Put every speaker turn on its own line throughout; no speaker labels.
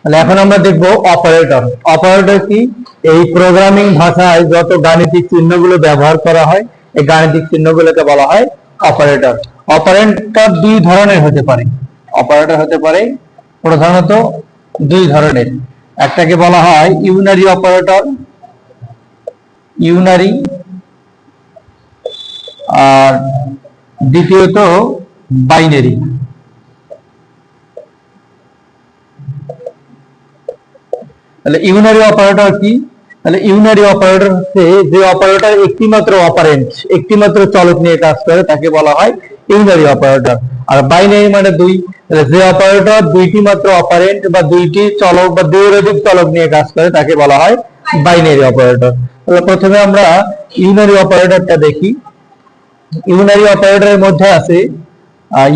তাহলে এখন আমরা দেখব অপারেটর অপারেটর কি? এই প্রোগ্রামিং ভাষায় যত গাণিতিক চিহ্নগুলো ব্যবহার করা হয়, এই গাণিতিক চিহ্নগুলোকে বলা হয় অপারেটর অপারেটর দুই ধরনের হতে পারে। অপারেটর হতে পারে প্রধানত দুই ধরনের। একটাকে বলা হয় ইউনারি অপারেটর ইউনারি আর দ্বিতীয়ত বাইনারি তাহলে ইউনারি অপারেটর কি? তাহলে ইউনারি অপারেটর হচ্ছে যে অপারেটর একটি মাত্র অপারেন্ট একটি মাত্র চলক নিয়ে কাজ করে, তাকে বলা হয় ইউনারি অপারেটর আর বাইনারি মানে দুই। যে অপারেটর দুইটি মাত্র অপারেন্ট বা দুইটি চলক বা অধিক চলক নিয়ে কাজ করে, তাকে বলা হয় বাইনারি অপারেটর তাহলে প্রথমে আমরা ইউনারি অপারেটরটা দেখি। ইউনারি অপারেটরের মধ্যে আছে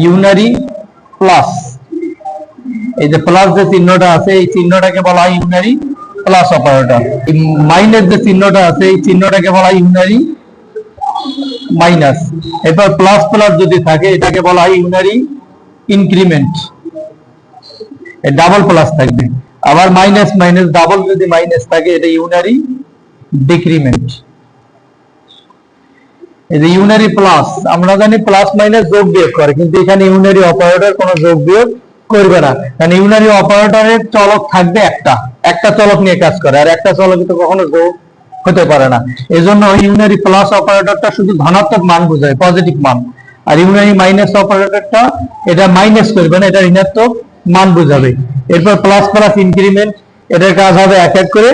ইউনারি প্লাস এই যে প্লাস যে চিহ্নটা আছে, এই চিহ্নটাকে বলা হয় ইউনারি প্লাস অপারেটর মাইনাস যে চিহ্নটা আছে, এই চিহ্নটাকে বলা হয় ইউনারি মাইনাস এরপর প্লাস প্লাস যদি থাকে, এটাকে বলা হয় ইউনারি ইনক্রিমেন্ট ডাবল প্লাস থাকবে। আবার মাইনাস মাইনাস ডাবল যদি মাইনাস থাকে, এটা ইউনারি ডিক্রিমেন্ট এই যে ইউনারি প্লাস আমরা জানি প্লাস মাইনাস যোগ বিয়োগ করে, কিন্তু এখানে ইউনারি অপারেটর কোনো যোগ বিয়োগ করবে না। কারণ ইউনারি অপারেটরের চলক থাকবে একটা। একটা চলক নিয়ে কাজ করে, আর একটা চলক তো কখনো যোগ হতে পারে না। এজন্য ইউনারি প্লাস অপারেটরটা শুধু ধনাত্মক মান বোঝায় পজিটিভ মান। আর ইউনারি মাইনাস অপারেটরটা এটা মাইনাস করবে না, এটা ঋণাত্মক মান বোঝাবে। এরপর প্লাস প্লাস ইনক্রিমেন্ট এটার কাজ হবে এক এক করে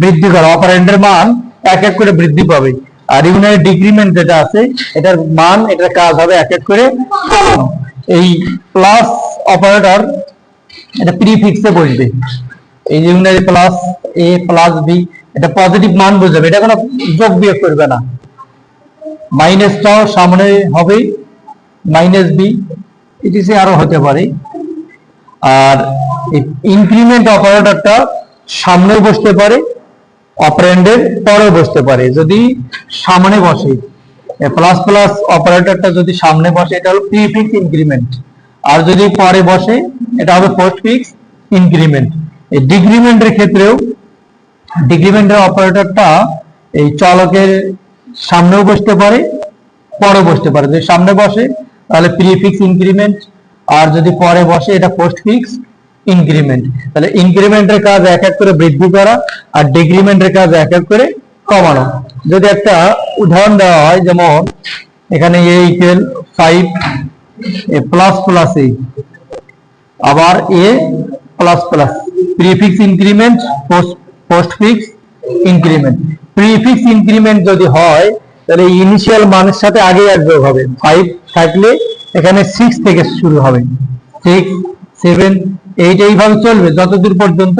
বৃদ্ধি করা। অপারেন্ডের মান এক এক করে বৃদ্ধি পাবে। আর ইউনারি ডিক্রিমেন্ট যেটা আছে, এটার মান, এটার কাজ হবে এক এক করে। এই প্লাস অপারেটর এটা প্রিফিক্সে বসবে। এই যে প্লাস এ প্লাস বি এটা পজিটিভ মান বোঝাবে। এটা কোনো যোগ বিয়োগ করবে না। মাইনাসটাও সামনে হবে। মাইনাস বি ইটিসি আরও হতে পারে। আর ইনক্রিমেন্ট অপারেটরটা সামনে বসতে পারে অপারেন্ডের পরে বসতে পারে। যদি সামনে বসে প্লাস প্লাস অপারেটরটা যদি সামনে বসে, এটা হলো প্রিফিক্স ইনক্রিমেন্ট আর যদি পরে বসে, এটা হবে পোস্ট ফিক্স ইনক্রিমেন্ট এই ডিক্রিমেন্টের ক্ষেত্রেও ডিক্রিমেন্টের অপারেটরটা এই চলকের সামনেও বসতে পারে পরে বসতে পারে। যদি সামনে বসে, তাহলে প্রি প্রিফিক্স ইনক্রিমেন্ট আর যদি পরে বসে, এটা পোস্ট ফিক্স ইনক্রিমেন্ট তাহলে ইনক্রিমেন্টের কাজ এক এক করে বৃদ্ধি করা, আর ডিক্রিমেন্টের কাজ এক এক করে কমানো। যদি একটা উদাহরণ দেওয়া হয়, যেমন এখানে A equal five A plus plus A আবার A plus plus prefix increment postfix increment prefix increment যদি হয়, তাহলে ইনিশিয়াল মানের সাথে আগে এক যোগ হবে। ফাইভ থাকলে এখানে সিক্স থেকে শুরু হবে। সিক্স সেভেন এইট এইভাবে চলবে, যতদূর পর্যন্ত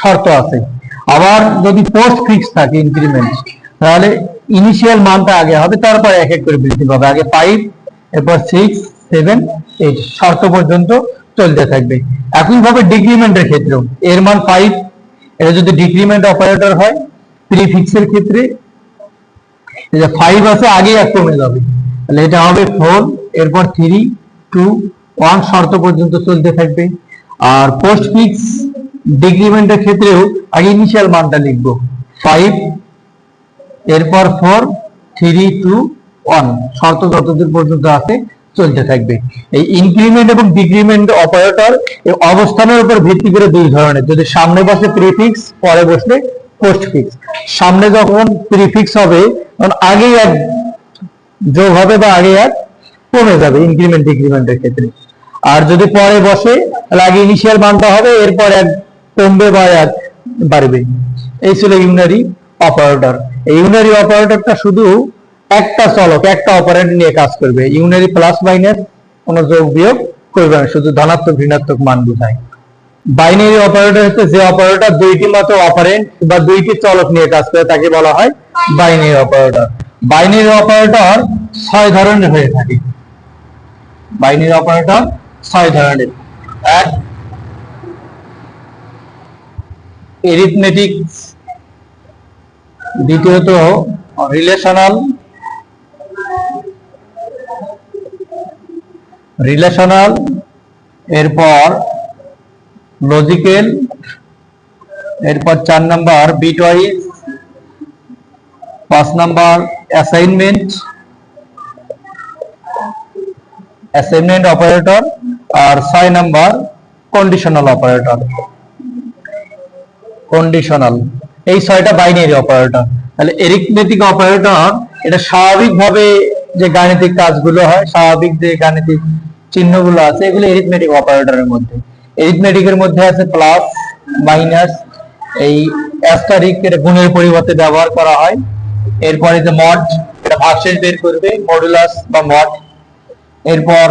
শর্ত আছে। আবার যদি পোস্ট ফিক্স থাকে ইনক্রিমেন্ট তাহলে ইনিশিয়াল মানটা আগে হবে, তারপর এক এক করে বৃদ্ধি পাবে। আগে ফাইভ এরপর সিক্স সেভেন এইট শর্ত পর্যন্ত চলতে থাকবে। একইভাবে ডিক্রিমেন্টের ক্ষেত্রেও, এর মান ফাইভ এটা যদি ডিক্রিমেন্ট অপারেটর হয় প্রিফিক্সের ক্ষেত্রে ফাইভ আছে আগে এক কমে যাবে। তাহলে এটা হবে ফোর এরপর থ্রি টু ওয়ান শর্ত পর্যন্ত চলতে থাকবে। আর পোস্ট ফিক্স ডিক্রিমেন্টের ক্ষেত্রেও আগে ইনিশিয়াল মানটা লিখব। ফাইভ এরপর ফোর থ্রি টু ওয়ান শর্ত যতদূর পর্যন্ত আছে চলতে থাকবে। এই ইনক্রিমেন্ট এবং ডিক্রিমেন্ট অপারেটর এই অবস্থানের উপর ভিত্তি করে দুই ধরনের। যদি সামনে বসে প্রিফিক্স পরে বসলে পোস্ট ফিক্স সামনে যখন প্রিফিক্স হবে, তখন আগেই এক যোগ হবে বা আগে এক কমে যাবে ইনক্রিমেন্ট ডিক্রিমেন্টের ক্ষেত্রে। আর যদি পরে বসে, তাহলে আগে ইনিশিয়াল মানটা হবে, এরপর এক কমবে বা এক বাড়বে। এই ছিল ইউনারি অপারেটর এই ইউনারি অপারেটরটা শুধু একটা চলক, একটা অপারেন্ট নিয়ে কাজ করবে। ইউনারি প্লাস মাইনাস কোনো যোগ বিয়োগ করবে না, শুধু ধনাত্মক, ঋণাত্মক মান বোঝায়। বাইনারি অপারেটর হচ্ছে যে অপারেটর দুইটি মাত্র অপারেন্ট বা দুইটি চলক নিয়ে কাজ করে, তাকে বলা হয় বাইনারি অপারেটর বাইনারি অপারেটর ছয় ধরনের হয়ে থাকে। বাইনারি অপারেটর ছয় ধরনের। এক এরিথমেটিক দ্বিতীয়ত রিলেশনাল রিলেশনাল এরপর লজিক্যাল এরপর চার নাম্বার বিটওয়াইজ পাঁচ নাম্বার অ্যাসাইনমেন্ট অ্যাসাইনমেন্ট অপারেটর আর ছয় নাম্বার কন্ডিশনাল অপারেটর কন্ডিশনাল এই ছয়টা বাইনারি অপারেটর তাহলে এরিথমেটিক অপারেটর এটা স্বাভাবিকভাবে যে গাণিতিক কাজগুলো হয়, স্বাভাবিক যে গাণিতিক চিহ্নগুলো আছে, এগুলো এরিথমেটিক অপারেটরের মধ্যে। এরিথমেটিকের মধ্যে আছে প্লাস মাইনাস এই অ্যাস্টারিক এটা গুণের পরিবর্তে ব্যবহার করা হয়। এরপরে যে মড এটা ভাগশেষ বের করবে মডুলাস বা মড এরপর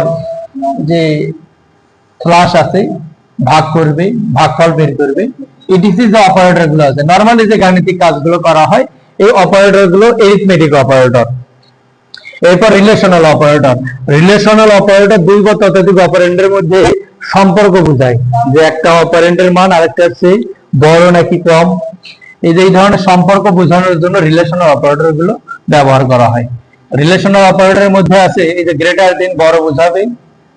যে ফ্লাশ আছে, ভাগ করবে, ভাগফল বের করবে। ইটিসি যে আছে নর্মালি যে গাণিতিক কাজগুলো করা হয়, এই অপারেটরগুলো অপারেটর এরপর রিলেশনাল অপারেটর রিলেশনাল অপারেটর দুই বা ততোধিক অপারেন্ডের মধ্যে সম্পর্ক বোঝায়। যে একটা অপারেন্ডের মান আরেকটার চেয়ে বড় নাকি কম। এই যে এই ধরনের সম্পর্ক বোঝানোর জন্য রিলেশনাল অপারেটরগুলো ব্যবহার করা হয়। রিলেশনাল অপারেটরের মধ্যে আছে, এই যে গ্রেটার দেন বড় বোঝাবে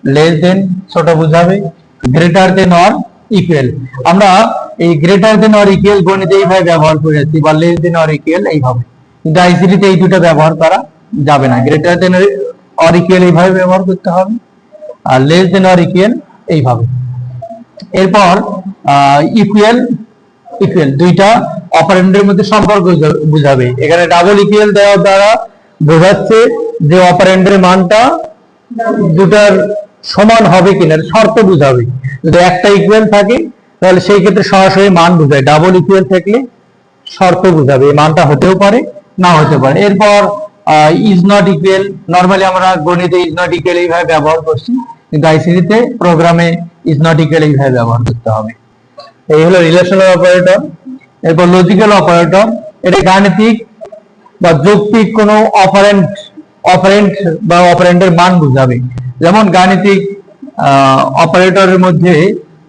লেস দেন ছোট বোঝাবে গ্রেটার দেন অর ইকুয়াল আমরা এই গ্রেটার দেন অর ইকুয়াল গণিতে এইভাবে ব্যবহার করেছি বা লেস দেন অর ইকুয়াল এইভাবে। কিন্তু আইসিডিতে এই দুটো ব্যবহার করা যাবে না। গ্রেটার দেন অর ইকুয়াল এইভাবে ব্যবহার করতে হবে আর লেস দেন অর ইকুয়াল এইভাবে। এরপর ইকুয়াল ইকুয়াল দুইটা অপারেন্ডের মধ্যে সম্পর্ক বুঝা- বুঝাবে। এখানে ডাবল ইকুয়াল দেওয়ার দ্বারা বোঝাচ্ছে যে অপারেন্ডের মানটা দুটার সমান হবে কিনা, শর্ত বুঝাবে। যদি একটা ইকুয়াল থাকে তাহলে সেই ক্ষেত্রে সরাসরি মান বুঝায়। ডাবল ইকুয়াল থাকলে শর্ত বুঝাবে। এই মানটা হতেও পারে না হতে পারে। এরপর ইজ নট ইকুয়াল নর্মালি আমরা গণিতে ইজ নট ইকুয়াল এইভাবে ব্যবহার করছি, কিন্তু আইসিসিতে প্রোগ্রামে ইজ নট ইকুয়াল এইভাবে ব্যবহার করতে হবে। এই হলো রিলেশনাল অপারেটর এরপর লজিক্যাল অপারেটর এটা গাণিতিক বা যৌক্তিক কোনো অপারেন্ট অপারেন্ট বা অপারেন্টের মান বুঝাবে। যেমন গাণিতিক অপারেটরের মধ্যে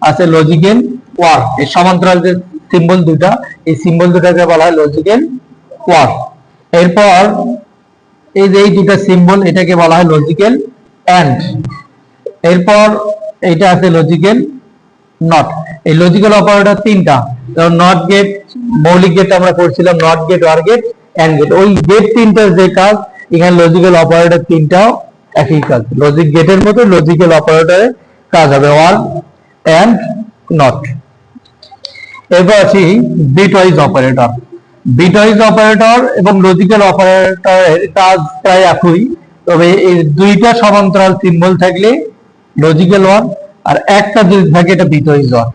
আছে লজিক্যাল ওয়ার, এই সমান্তরাল যে সিম্বল দুটা এই সিম্বল দুটাকে বলা হয় লজিক্যাল ওয়ার। এরপর এই যে এই দুটা সিম্বল এটাকে বলা হয় লজিক্যাল অ্যান্ড এরপর এইটা আছে লজিক্যাল নট এই লজিক্যাল অপারেটর তিনটা, যেমন নট গেট মৌলিক গেট আমরা করছিলাম not gate or gate and gate ওই গেট তিনটার যে কাজ, এখানে লজিক্যাল অপারেটর তিনটাও একই কাজ। লজিক গেটের মতো লজিক্যাল অপারেটরের কাজ হবে, ওয়ার এন্ড নট এরপর আছি বিটওয়াইজ অপারেটর বিটওয়াইজ অপারেটর এবং লজিক্যাল অপারেটরের কাজ প্রায় একই, তবে এই দুইটা সমান্তরাল সিম্বল থাকলে লজিক্যাল ওয়ান আর একটা যদি থাকে এটা বিটওয়াইজ ওয়ান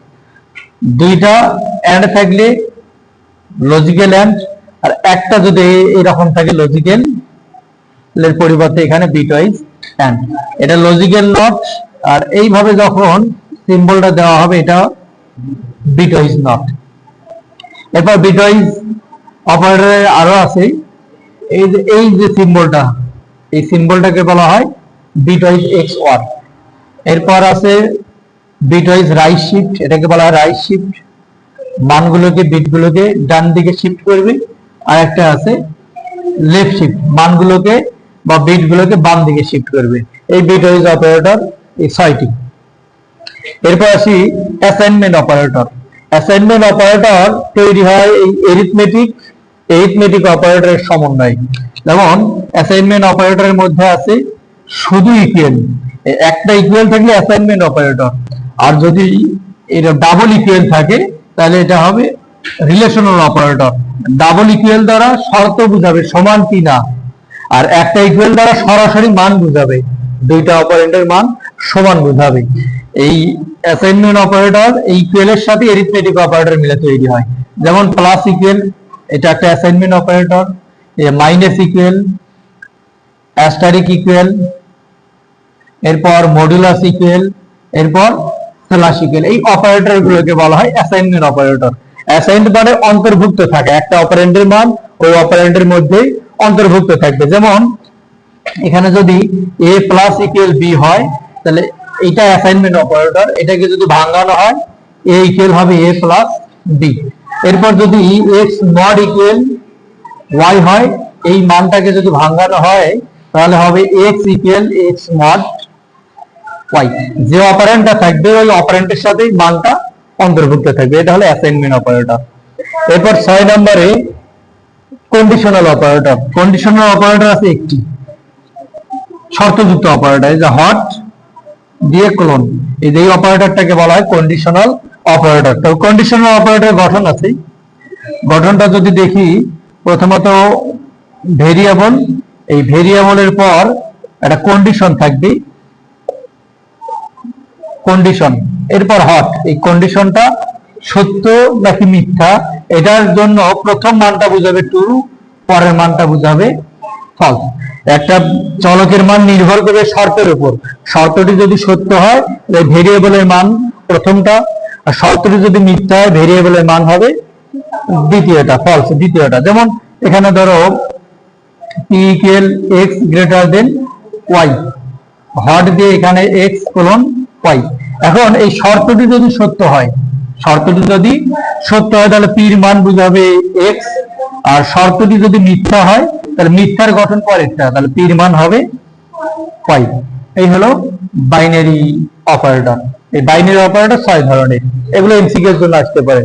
দুইটা এন্ড থাকলে লজিক্যাল এন্ড আর একটা যদি এরকম থাকে লজিক্যাল এর পরিবর্তে এখানে বিটওয়াইজ এন্ড এটা লজিক্যাল নট আর এইভাবে যখন সিম্বলটা দেওয়া হবে এটা বিটওয়াইজ নট এরপর বিটওয়াইজ অপারেটরের আরও আছে। এই যে এই যে সিম্বলটা এই সিম্বলটাকে বলা হয় বিটওয়াইজ এক্স ওয়ান এরপর আছে বিটওয়াইজ রাইট শিফট এটাকে বলা হয় রাইট শিফট মানগুলোকে বিটগুলোকে ডান দিকে শিফট করবে আর একটা আছে লেফট শিফট মানগুলোকে বা বিটগুলোকে বাম দিকে শিফট করবে। এই বিটওয়াইজ অপারেটর এই ছয়টি। এরপর আসি অ্যাসাইনমেন্ট অপারেটর অ্যাসাইনমেন্ট অপারেটর তৈরি হয় এই এরিথমেটিক এরিথমেটিক অপারেটরের সমন্বয়। যেমন অ্যাসাইনমেন্ট অপারেটরের মধ্যে আছে শুধু ইকুয়াল একটা ইকুয়াল থাকলে অ্যাসাইনমেন্ট অপারেটর আর যদি এটা ডাবল ইকুয়াল থাকে, তাহলে এটা হবে রিলেশনাল অপারেটর ডাবল ইকুয়াল দ্বারা শর্ত বুঝাবে সমান কি না। আর একটা ইকুয়াল দ্বারা সরাসরি মান বুঝাবে। দুইটা অপারেন্টের মান সমান বুঝাবে। এই অ্যাসাইনমেন্ট অপারেটর, এই ইকুয়ালের সাথে এরিথমেটিক অপারেটর মিলে তৈরি হয়। যেমন প্লাস ইকুয়াল এটা একটা assignment operator minus equal asterisk equal এরপর মডুলাস ইকুয়াল এরপর স্ল্যাশ ইকুয়াল এই অপারেটর গুলোকে বলা হয় অ্যাসাইনমেন্ট অপারেটর অ্যাসাইন্ড মানে অন্তর্ভুক্ত থাকে। একটা অপারেন্টের মান ওই অপারেন্টের মধ্যে অন্তর্ভুক্ত থাকবে। যেমন, এখানে যদি এ প্লাস ইকুয়াল বি হয়, তাহলে এটা অ্যাসাইনমেন্ট অপারেটর এটাকে যদি ভাঙানো হয় এ ইকুয়াল হবে এ প্লাস বি এরপর যদি এক্স নট ইকুয়াল ওয়াই হয়, এই মানটাকে যদি ভাঙানো হয়, তাহলে হবে X equal X not Y যে অপারেন্টটা থাকবে, ওই অপারেন্টের সাথে মানটা অন্তর্ভুক্ত থাকবে। এটা হলো অ্যাসাইনমেন্ট অপারেটর এরপর ছয় নম্বরে কন্ডিশনাল অপারেটর কন্ডিশনাল অপারেটর আছে একটি। শর্তযুক্ত অপারেটর যে হট দিয়ে ক্লোন এই যে অপারেটরটাকে বলা হয় কন্ডিশনাল অপারেটর তো কন্ডিশনাল অপারেটর গঠন আছে গঠনটা যদি দেখি, প্রথমত ভেরিয়েবল এই ভেরিয়েবলের পর একটা কন্ডিশন থাকবে কন্ডিশন এরপর হট এই কন্ডিশনটা সত্য নাকি মিথ্যা? এটার জন্য প্রথম মানটা বুঝাবে ট্রু পরের মানটা বুঝাবে ফলস একটা চলকের মান নির্ভর করবে শর্তের উপর। শর্তটি যদি সত্য হয় ভেরিয়েবলের মান প্রথমটা, আর শর্তটি যদি মিথ্যা হয় ভেরিয়েবলের মান হবে দ্বিতীয়টা ফলস দ্বিতীয়টা। যেমন এখানে ধরো P equal X greater then Y hot দিয়ে এখানে এক্স কোলন ওয়াই এখন এই শর্তটি যদি সত্য হয়, শর্তটি যদি সত্য হয়, তাহলে পির মান বুঝাবে এক্স আর শর্তটি যদি মিথ্যা হয়, তাহলে মিথ্যার গঠন পরেরটা, তাহলে পির মান হবে ওয়াই এই হলো বাইনারি অপারেটর এই বাইনারি অপারেটর ছয় ধরনের। এগুলো এমসিকিউ এর জন্য আসতে পারে।